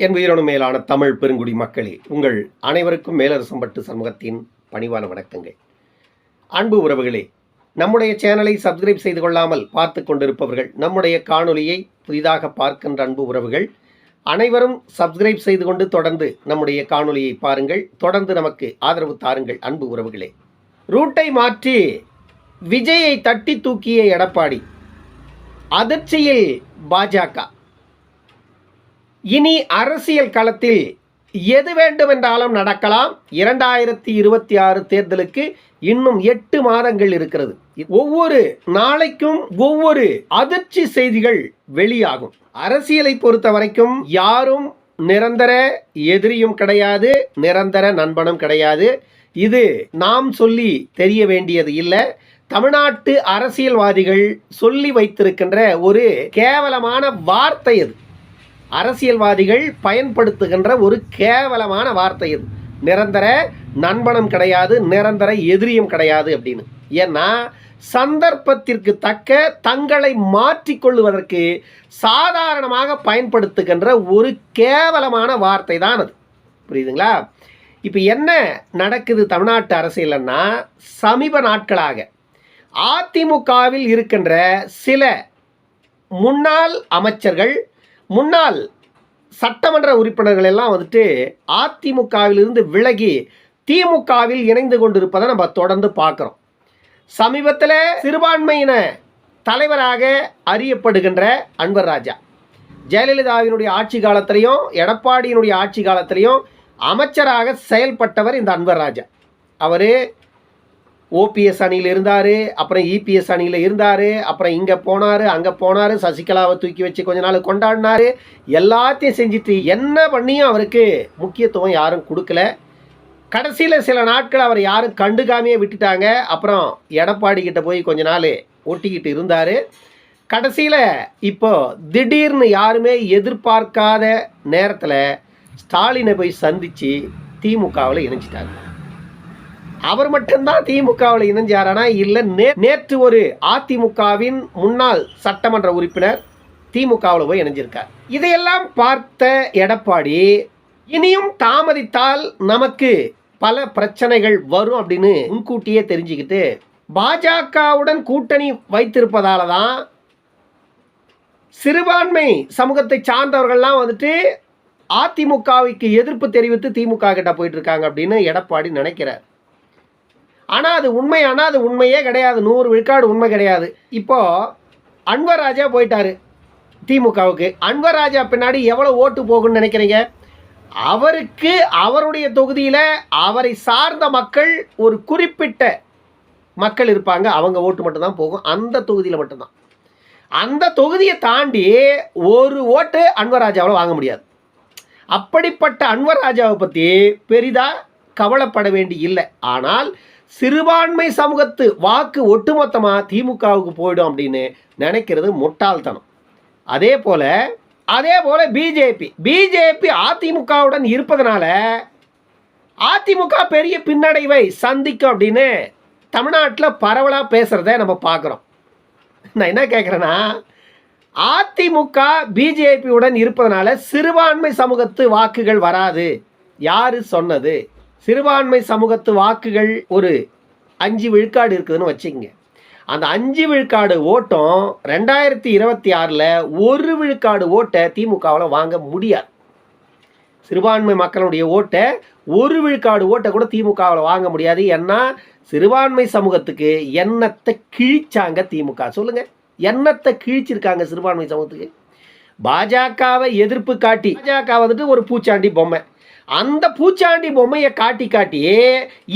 என் உயிரினும் மேலான தமிழ் பெருங்குடி மக்களே உங்கள் அனைவருக்கும் மேலரசம்பட்டு சமூகத்தின் பணிவான வணக்கங்கள். அன்பு உறவுகளே நம்முடைய சேனலை சப்ஸ்கிரைப் செய்து கொள்ளாமல் பார்த்து கொண்டிருப்பவர்கள் நம்முடைய காணொலியை புதிதாக பார்க்கின்ற அன்பு உறவுகள் அனைவரும் சப்ஸ்கிரைப் செய்து கொண்டு தொடர்ந்து நம்முடைய காணொலியை பாருங்கள் தொடர்ந்து நமக்கு ஆதரவு தாருங்கள் அன்பு உறவுகளே. ரூட்டை மாற்றி விஜயை தட்டி தூக்கிய எடப்பாடி அதிர்ச்சியில் பாஜக. இனி அரசியல் களத்தில் எது வேண்டுமென்றாலும் நடக்கலாம். இரண்டாயிரத்தி இருபத்தி ஆறு தேர்தலுக்கு இன்னும் எட்டு மாதங்கள் இருக்கிறது. ஒவ்வொரு நாளைக்கும் ஒவ்வொரு அதிர்ச்சி செய்திகள் வெளியாகும். அரசியலை பொறுத்த வரைக்கும் யாரும் நிரந்தர எதிரியும் கிடையாது நிரந்தர நண்பனும் கிடையாது. இது நாம் சொல்லி தெரிய வேண்டியது இல்லை. தமிழ்நாட்டு அரசியல்வாதிகள் சொல்லி வைத்திருக்கின்ற ஒரு கேவலமான வார்த்தை அது. அரசியல்வாதிகள் பயன்படுத்துகின்ற ஒரு கேவலமான வார்த்தை இது. நிரந்தர நண்பனும் கிடையாது நிரந்தர எதிரியும் கிடையாது அப்படின்னு. ஏன்னா சந்தர்ப்பத்திற்கு தக்க தங்களை மாற்றிக்கொள்வதற்கு சாதாரணமாக பயன்படுத்துகின்ற ஒரு கேவலமான வார்த்தை தான் அது. புரியுதுங்களா? இப்போ என்ன நடக்குது தமிழ்நாட்டு அரசியலன்னா சமீப நாட்களாக அதிமுகவில் இருக்கின்ற சில முன்னாள் அமைச்சர்கள் முன்னாள் சட்டமன்ற உறுப்பினர்கள் எல்லாம் வந்துட்டு அதிமுகவிலிருந்து விலகி திமுகவில் இணைந்து கொண்டிருப்பதை நம்ம தொடர்ந்து பார்க்குறோம். சமீபத்தில் சிறுபான்மையின தலைவராக அறியப்படுகின்ற அன்வர் ராஜா. ஜெயலலிதாவினுடைய ஆட்சி காலத்திலையும் எடப்பாடியினுடைய ஆட்சி காலத்திலையும் அமைச்சராக செயல்பட்டவர் இந்த அன்வர் ராஜா. அவர் ஓபிஎஸ் அணியில் இருந்தார் அப்புறம் இபிஎஸ் அணியில் இருந்தார் அப்புறம் இங்கே போனார் அங்கே போனார் சசிகலாவை தூக்கி வச்சு கொஞ்ச நாள் கொண்டாடினார். எல்லாத்தையும் செஞ்சுட்டு என்ன பண்ணியும் அவருக்கு முக்கியத்துவம் யாரும் கொடுக்கல. கடைசியில் சில நாட்கள் அவர் யாரும் கண்டுக்காமையே விட்டுட்டாங்க. அப்புறம் எடப்பாடி கிட்ட போய் கொஞ்ச நாள் ஒட்டிக்கிட்டு இருந்தார். கடைசியில் இப்போது திடீர்னு யாருமே எதிர்பார்க்காத நேரத்தில் ஸ்டாலினை போய் சந்தித்து திமுகவில் இணைஞ்சிட்டாங்க அவர் மட்டும்தான் திமுகவில் இணைஞ்சாரானா இல்லை நே நேற்று ஒரு அதிமுகவின் முன்னாள் சட்டமன்ற உறுப்பினர் திமுகவில் போய் இணைஞ்சிருக்கார். இதையெல்லாம் பார்த்த எடப்பாடி இனியும் தாமதித்தால் நமக்கு பல பிரச்சனைகள் வரும் அப்படின்னு முன்கூட்டியே தெரிஞ்சுக்கிட்டு பாஜகவுடன் கூட்டணி வைத்திருப்பதால தான் சிறுபான்மை சமூகத்தை சார்ந்தவர்கள்லாம் வந்துட்டு அதிமுகவுக்கு எதிர்ப்பு தெரிவித்து திமுக கிட்ட போயிட்டு இருக்காங்க அப்படின்னு எடப்பாடி நினைக்கிறார். ஆனால் அது உண்மையானா அது உண்மையே கிடையாது. நூறு விழுக்காடு உண்மை கிடையாது. இப்போது அன்வர் ராஜா போயிட்டாரு திமுகவுக்கு. அன்வர் ராஜா பின்னாடி எவ்வளோ ஓட்டு போகும்னு நினைக்கிறீங்க? அவருக்கு அவருடைய தொகுதியில் அவரை சார்ந்த மக்கள் ஒரு குறிப்பிட்ட மக்கள் இருப்பாங்க. அவங்க ஓட்டு மட்டும்தான் போகும். அந்த தொகுதியில் மட்டும்தான். அந்த தொகுதியை தாண்டி ஒரு ஓட்டு அன்வர் ராஜாவில் வாங்க முடியாது. அப்படிப்பட்ட அன்வர் ராஜாவை பற்றி பெரிதாக கவலைப்பட வேண்டி இல்லை ஆனால் சிறுபான்மை சமூகத்து வாக்கு ஒட்டுமொத்தமாக திமுகவுக்கு போயிடும் அப்படின்னு நினைக்கிறது முட்டாள்தனம். அதே போல் அதே போல் பிஜேபி பிஜேபி அதிமுகவுடன் இருப்பதனால அதிமுக பெரிய பின்னடைவை சந்திக்கும் அப்படின்னு தமிழ்நாட்டில் பரவலாக பேசுகிறத நம்ம பார்க்குறோம் நான் என்ன கேட்குறேன்னா அதிமுக பிஜேபியுடன் இருப்பதனால சிறுபான்மை சமூகத்து வாக்குகள் வராது. யாரு சொன்னது? சிறுபான்மை சமூகத்து வாக்குகள் ஒரு அஞ்சு விழுக்காடு இருக்குதுன்னு வச்சுக்கங்க. அந்த அஞ்சு விழுக்காடு ஓட்டம் ரெண்டாயிரத்தி இருபத்தி ஆறில் ஒரு விழுக்காடு ஓட்டை திமுகவில் வாங்க முடியாது. சிறுபான்மை மக்களுடைய ஓட்டை ஒரு விழுக்காடு ஓட்டை கூட திமுகவில் வாங்க முடியாது. ஏன்னா சிறுபான்மை சமூகத்துக்கு எண்ணத்தை கிழிச்சாங்க திமுக. சொல்லுங்கள் எண்ணத்தை கிழிச்சிருக்காங்க சிறுபான்மை சமூகத்துக்கு. பாஜகவை எதிர்ப்பு காட்டி பாஜக வந்துட்டு ஒரு பூச்சாண்டி பொம்மை. அந்த பூச்சாண்டி பொம்மையை காட்டி காட்டி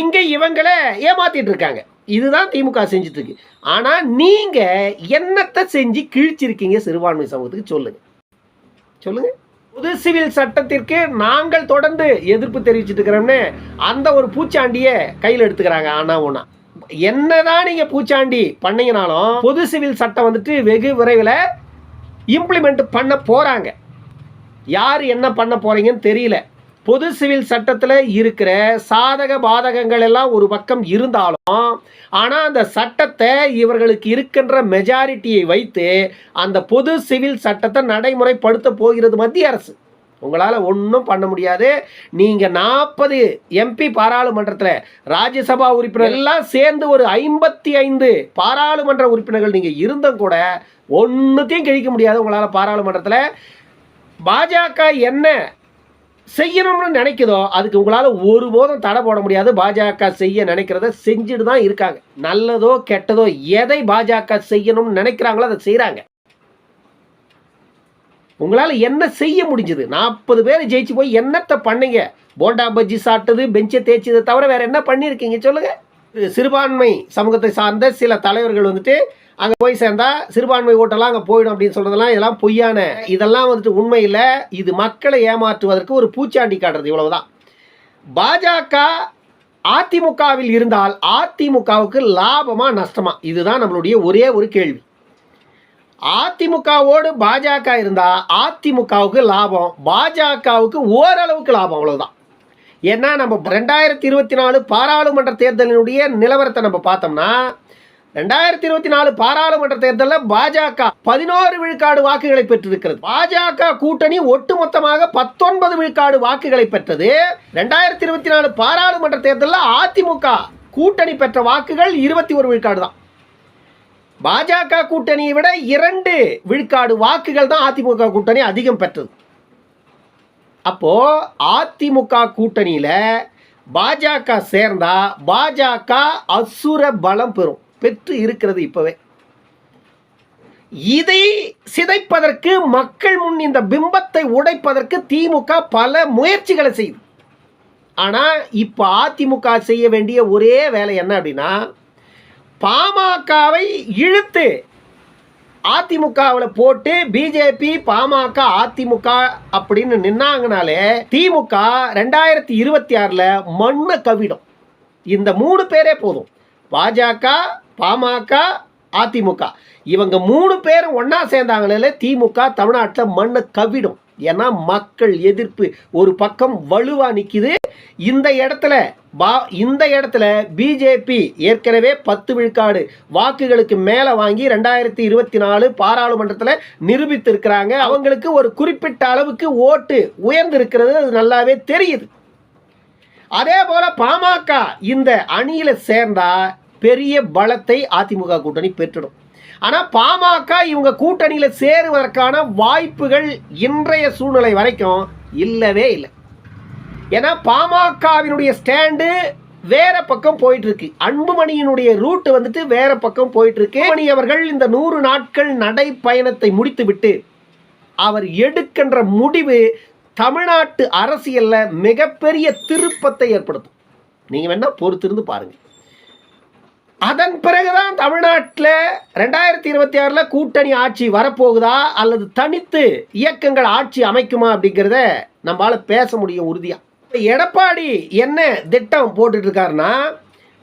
இங்கே இவங்களை ஏமாத்திட்டு இருக்காங்க. இதுதான் திமுக செஞ்சுட்டு இருக்கு. ஆனால் நீங்கள் என்னத்தை செஞ்சு கிழிச்சிருக்கீங்க சிறுபான்மை சமூகத்துக்கு சொல்லுங்க. சொல்லுங்க. பொது சிவில் சட்டத்திற்கு நாங்கள் தொடர்ந்து எதிர்ப்பு தெரிவிச்சிட்டு இருக்கிறோம்னு அந்த ஒரு பூச்சாண்டியை கையில் எடுத்துக்கிறாங்க ஆனா ஒன்றா என்னதான் நீங்கள் பூச்சாண்டி பண்ணீங்கனாலும் பொது சிவில் சட்டம் வந்துட்டு வெகு விரைவில் இம்ப்ளிமெண்ட் பண்ண போகிறாங்க யார் என்ன பண்ண போகிறீங்கன்னு தெரியல. பொது சிவில் சட்டத்தில் இருக்கிற சாதக பாதகங்கள் எல்லாம் ஒரு பக்கம் இருந்தாலும் ஆனால் அந்த சட்டத்தை இவர்களுக்கு இருக்கின்ற மெஜாரிட்டியை வைத்து அந்த பொது சிவில் சட்டத்தை நடைமுறைப்படுத்த போகிறது மத்திய அரசு. உங்களால் ஒன்றும் பண்ண முடியாது. நீங்கள் நாற்பது எம்பி பாராளுமன்றத்தில் ராஜ்யசபா உறுப்பினர் எல்லாம் சேர்ந்து ஒரு ஐம்பத்தி ஐந்து பாராளுமன்ற உறுப்பினர்கள் நீங்கள் இருந்தும் கூட ஒன்றுத்தையும் கிழிக்க முடியாது உங்களால் பாராளுமன்றத்தில். பாஜக என்ன செய்யணும்னு நினைக்குதோ அதுக்கு உங்களால் ஒருபோதும் தடை போட முடியாது. பாஜக செய்ய நினைக்கிறத செஞ்சுட்டு தான் இருக்காங்க. நல்லதோ கெட்டதோ எதை பாஜக செய்யணும்னு நினைக்கிறாங்களோ அதை செய்கிறாங்க உங்களால் என்ன செய்ய முடிஞ்சது? நாற்பது பேர் ஜெயிச்சு போய் என்னத்தை பண்ணீங்க? போண்டா பஜ்ஜி சாப்பிட்டது பெஞ்சை தேய்ச்சதை தவிர வேறு என்ன பண்ணியிருக்கீங்க? சொல்லுங்கள் சிறுபான்மை சமூகத்தை சார்ந்த சில தலைவர்கள் வந்துட்டு அங்கே போய் சேர்ந்தா சிறுபான்மை ஓட்டெல்லாம் அங்கே போயிடும் அப்படின்னு சொல்றதெல்லாம் இதெல்லாம் பொய்யான இதெல்லாம் வந்துட்டு உண்மையில் இது மக்களை ஏமாற்றுவதற்கு ஒரு பூச்சாண்டி காட்டுறது இவ்வளவுதான். பாஜக அதிமுகவில் இருந்தால் அதிமுகவுக்கு லாபமா நஷ்டமா? இதுதான் நம்மளுடைய ஒரே ஒரு கேள்வி. அதிமுகவோடு பாஜக இருந்தால் அதிமுகவுக்கு லாபம் பாஜகவுக்கு ஓரளவுக்கு லாபம் அவ்வளோதான் ஏன்னா நம்ம ரெண்டாயிரத்தி இருபத்தி நாலு பாராளுமன்ற தேர்தலினுடைய நிலவரத்தை நம்ம பார்த்தோம்னா ரெண்டாயிரத்தி இருபத்தி நாலு பாராளுமன்ற தேர்தலில் பாஜக பதினோரு விழுக்காடு வாக்குகளை பெற்றிருக்கிறது. பாஜக கூட்டணி ஒட்டுமொத்தமாக பத்தொன்பது விழுக்காடு வாக்குகளை பெற்றது. ரெண்டாயிரத்தி இருபத்தி நாலு பாராளுமன்ற தேர்தலில் அதிமுக கூட்டணி பெற்ற வாக்குகள் இருபத்தி ஒரு விழுக்காடு தான். பாஜக கூட்டணியை விட இரண்டு விழுக்காடு வாக்குகள் தான் அதிமுக கூட்டணி அதிகம் பெற்றது. அப்போ அதிமுக கூட்டணியில பாஜக சேர்ந்தா பாஜக அசுர பலம் பெறும். பெற்று இருக்கிறது இப்பவே. இதை சிதைப்பதற்கு மக்கள் முன் இந்த பிம்பத்தை உடைப்பதற்கு திமுக பல முயற்சிகளை செய்யுது ஆனால் இப்போ அதிமுக செய்ய வேண்டிய ஒரே வேலை என்ன அப்படின்னா பாமகவை இழுத்து அதிமுகவில் போட்டு பிஜேபி பாமக அதிமுக அப்படின்னு நின்னாங்கனாலே திமுக ரெண்டாயிரத்தி இருபத்தி ஆறில் மண்ணை கவிடும். இந்த மூணு பேரே போதும். பாஜக பாமக அதிமுக. இவங்க மூணு பேரும் ஒன்றா சேர்ந்தாங்களே திமுக தமிழ்நாட்டில் மண்ணை கவிடும். ஏன்னா மக்கள் எதிர்ப்பு ஒரு பக்கம் வலுவாக நிற்கிது இந்த இடத்துல பா இந்த இடத்துல பிஜேபி ஏற்கனவே பத்து விழுக்காடு வாக்குகளுக்கு மேலே வாங்கி ரெண்டாயிரத்தி இருபத்தி நாலு பாராளுமன்றத்தில் நிரூபித்திருக்கிறாங்க. அவங்களுக்கு ஒரு குறிப்பிட்ட அளவுக்கு ஓட்டு உயர்ந்திருக்கிறது. அது நல்லாவே தெரியுது. அதே போல பாமக இந்த அணியில் சேர்ந்தா பெரிய பலத்தை அதிமுக கூட்டணி பெற்றுடும். ஆனால் பாமக இவங்க கூட்டணியில் சேருவதற்கான வாய்ப்புகள் இன்றைய சூழ்நிலை வரைக்கும் இல்லவே இல்லை. ஏன்னா பாமகவினுடைய ஸ்டாண்டு வேற பக்கம் போயிட்டு இருக்கு அன்புமணியினுடைய ரூட் வந்துட்டு வேற பக்கம் போயிட்டு இருக்கு மணி அவர்கள் இந்த நூறு நாட்கள் நடைப்பயணத்தை முடித்துவிட்டு அவர் எடுக்கின்ற முடிவு தமிழ்நாட்டு அரசியலில் மிகப்பெரிய திருப்பத்தை ஏற்படுத்தும். நீங்கள் வேணால் பொறுத்திருந்து பாருங்கள் அதன் பிறகுதான் தமிழ்நாட்டில் ரெண்டாயிரத்தி இருபத்தி ஆறில் கூட்டணி ஆட்சி வரப்போகுதா அல்லது தனித்து இயக்கங்கள் ஆட்சி அமைக்குமா அப்படிங்கிறத நம்மளால் பேச முடியும் உறுதியாக எடப்பாடி என்ன திட்டம் போட்டுட்டு இருக்காருன்னா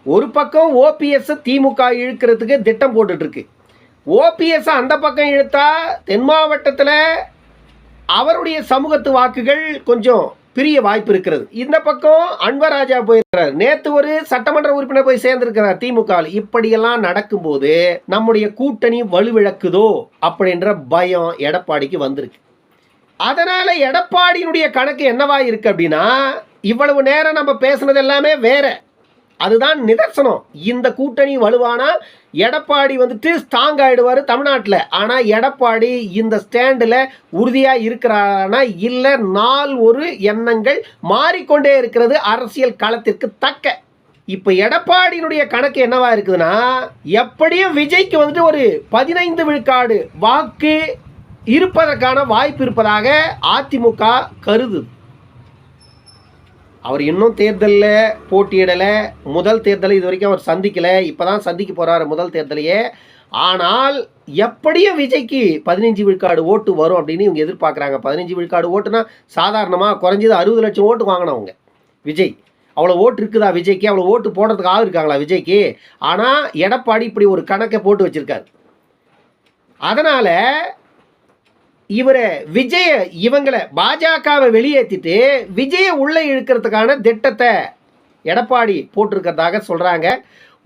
ஒரு பக்கம் ஓபிஎஸ் திமுக இழுக்கிறதுக்கு திட்டம் போட்டுட்ருக்கு. ஓபிஎஸ் அந்த பக்கம் இழுத்தா தென் மாவட்டத்தில் அவருடைய சமூகத்து வாக்குகள் கொஞ்சம் பிரிய வாய்ப்பு இருக்கிறது. இந்த பக்கம் அன்வராஜா போயிருக்கிறார். நேத்து ஒரு சட்டமன்ற உறுப்பினர் போய் சேர்ந்திருக்கிறார் திமுக இப்படியெல்லாம் நடக்கும்போது நம்முடைய கூட்டணி வலுவிழக்குதோ அப்படின்ற பயம் எடப்பாடிக்கு வந்திருக்கு. அதனால எடப்பாடியினுடைய கணக்கு என்னவா இருக்கு அப்படின்னா இவ்வளவு நேரம் நம்ம பேசுனது எல்லாமே வேற. அதுதான் நிதர்சனம். இந்த கூட்டணி வலுவானா? எடப்பாடி வந்துட்டு ஸ்ட்ராங் ஆகிடுவார் தமிழ்நாட்டில். ஆனால் எடப்பாடி இந்த ஸ்டாண்டில் உறுதியாக இருக்கிறானா? இல்லை நாள் ஒரு எண்ணங்கள் மாறிக்கொண்டே இருக்கிறது அரசியல் களத்திற்கு தக்க. இப்போ எடப்பாடியினுடைய கணக்கு என்னவா இருக்குதுன்னா எப்படியும் விஜய்க்கு வந்துட்டு ஒரு பதினைந்து விழுக்காடு வாக்கு இருப்பதற்கான வாய்ப்பு இருப்பதாக அதிமுக கருது. அவர் இன்னும் தேர்தலில் போட்டியிடலை முதல் தேர்தலை இது வரைக்கும் அவர் சந்திக்கலை. இப்போ தான் சந்திக்க போகிறாரு முதல் தேர்தலையே. ஆனால் எப்படியும் விஜய்க்கு பதினஞ்சு விழுக்காடு ஓட்டு வரும் அப்படின்னு இவங்க எதிர்பார்க்குறாங்க. பதினஞ்சு விழுக்காடு ஓட்டுனா சாதாரணமாக குறைஞ்சது அறுபது லட்சம் ஓட்டு வாங்கினவங்க விஜய். அவ்வளோ ஓட்டு இருக்குதா விஜய்க்கு? அவ்வளோ ஓட்டு போடுறதுக்கு ஆள் இருக்காங்களா விஜய்க்கு? ஆனால் எடப்பாடி இப்படி ஒரு கணக்கை போட்டு வச்சுருக்காரு. அதனால் இவரை விஜய இவங்களை பாஜகவை வெளியேற்றிட்டு விஜயை உள்ளே இழுக்கிறதுக்கான திட்டத்தை எடப்பாடி போட்டிருக்கிறதாக சொல்கிறாங்க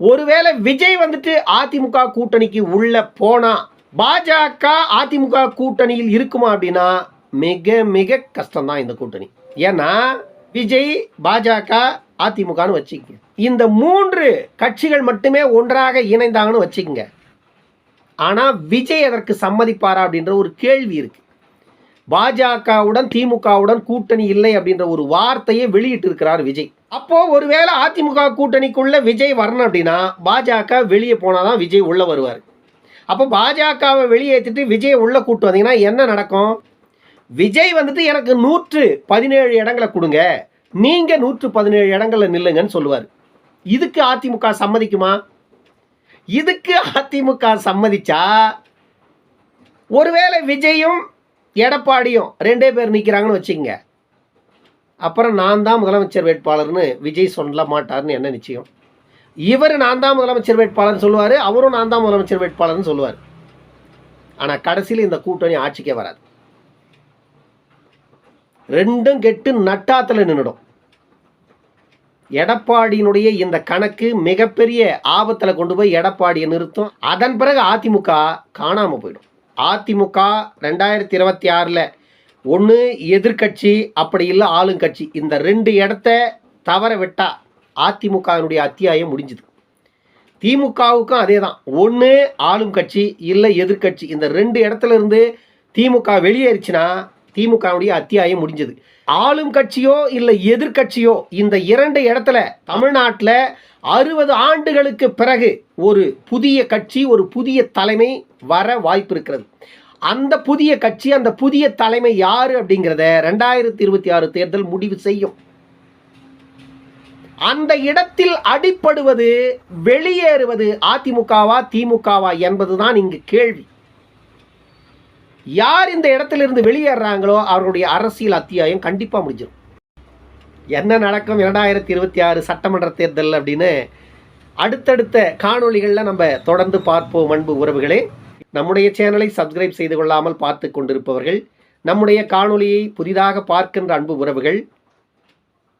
ஒருவேளை விஜய் வந்துட்டு அதிமுக கூட்டணிக்கு உள்ளே போனால் பாஜக அதிமுக கூட்டணியில் இருக்குமா அப்படின்னா மிக மிக கஷ்டம்தான் இந்த கூட்டணி. ஏன்னா விஜய் பாஜக அதிமுகன்னு வச்சுக்கோங்க. இந்த மூன்று கட்சிகள் மட்டுமே ஒன்றாக இணைந்தாங்கன்னு வச்சுக்கோங்க. ஆனால் விஜய் அதற்கு சம்மதிப்பாரா அப்படின்ற ஒரு கேள்வி இருக்கு. பாஜகவுடன் திமுகவுடன் கூட்டணி இல்லை அப்படின்ற ஒரு வார்த்தையை வெளியிட்டு இருக்கிறார் விஜய். அப்போ ஒருவேளை அதிமுக கூட்டணிக்குள்ள விஜய் வரணும் அப்படின்னா பாஜக வெளியே போனாதான் விஜய் உள்ள வருவார். அப்போ பாஜகவை வெளியேற்றிட்டு விஜய் உள்ள கூட்டு வந்தீங்கன்னா என்ன நடக்கும்? விஜய் வந்துட்டு எனக்கு நூற்று பதினேழு இடங்களை கொடுங்க. நீங்கள் நூற்று பதினேழு இடங்களில் நில்லுங்கன்னு சொல்லுவார். இதுக்கு அதிமுக சம்மதிக்குமா? இதுக்கு அதிமுக சம்மதிச்சா ஒருவேளை விஜயும் எடப்பாடியும் ரெண்டே பேர் நிற்கிறாங்கன்னு வச்சுக்கங்க. அப்புறம் நான் தான் முதலமைச்சர் வேட்பாளர்னு விஜய் சொல்ல மாட்டார்னு என்ன நிச்சயம்? இவர் நான் தான் முதலமைச்சர் வேட்பாளர்னு சொல்லுவார் அவரும் நான் தான் முதலமைச்சர் வேட்பாளர்னு சொல்லுவார். ஆனால் கடைசியில் இந்த கூட்டணி ஆட்சிக்கே வராது. ரெண்டும் கெட்டு நட்டாத்தில் நின்றுடும் எடப்பாடியினுடைய இந்த கணக்கு மிகப்பெரிய ஆபத்தில் கொண்டு போய் எடப்பாடியை நிறுத்தும். அதன் பிறகு அதிமுக காணாமல் போயிடும். அதிமுக ரெண்டாயிரத்தி இருபத்தி ஆறில் ஒன்று எதிர்க்கட்சி அப்படி இல்லை ஆளுங்கட்சி. இந்த ரெண்டு இடத்த தவற விட்டால் அதிமுகவினுடைய அத்தியாயம் முடிஞ்சுது. திமுகவுக்கும் அதே தான் ஒன்று ஆளும் கட்சி இல்லை எதிர்க்கட்சி. இந்த ரெண்டு இடத்துல இருந்து திமுக வெளியேறிச்சுன்னா திமுகவுடைய அத்தியாயம் முடிஞ்சது. ஆளும் கட்சியோ இல்லை எதிர்க்கட்சியோ இந்த இரண்டு இடத்துல தமிழ்நாட்டில் அறுபது ஆண்டுகளுக்கு பிறகு ஒரு புதிய கட்சி ஒரு புதிய தலைமை வர வாய்ப்பு இருக்கிறது அந்த புதிய கட்சி அந்த புதிய தலைமை யார் அப்படிங்கிறத ரெண்டாயிரத்தி இருபத்தி ஆறு தேர்தல் முடிவு செய்யும். அந்த இடத்தில் அடிப்படுவது வெளியேறுவது அதிமுகவா திமுகவா என்பதுதான் இங்கு கேள்வி. யார் இந்த இடத்திலிருந்து வெளியேறாங்களோ அவர்களுடைய அரசியல் அத்தியாயம் கண்டிப்பாக முடிஞ்சிடும் என்ன நடக்கும் இரண்டாயிரத்தி இருபத்தி ஆறு சட்டமன்ற தேர்தல் அப்படின்னு அடுத்தடுத்த காணொளிகளில் நம்ம தொடர்ந்து பார்ப்போம் அன்பு உறவுகளே. நம்முடைய சேனலை சப்ஸ்கிரைப் செய்து கொள்ளாமல் பார்த்து கொண்டிருப்பவர்கள் நம்முடைய காணொளியை புதிதாக பார்க்கின்ற அன்பு உறவுகள்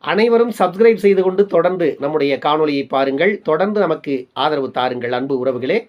அனைவரும் சப்ஸ்கிரைப் செய்து கொண்டு தொடர்ந்து நம்முடைய காணொளியை பாருங்கள். தொடர்ந்து நமக்கு ஆதரவு தாருங்கள் அன்பு உறவுகளே.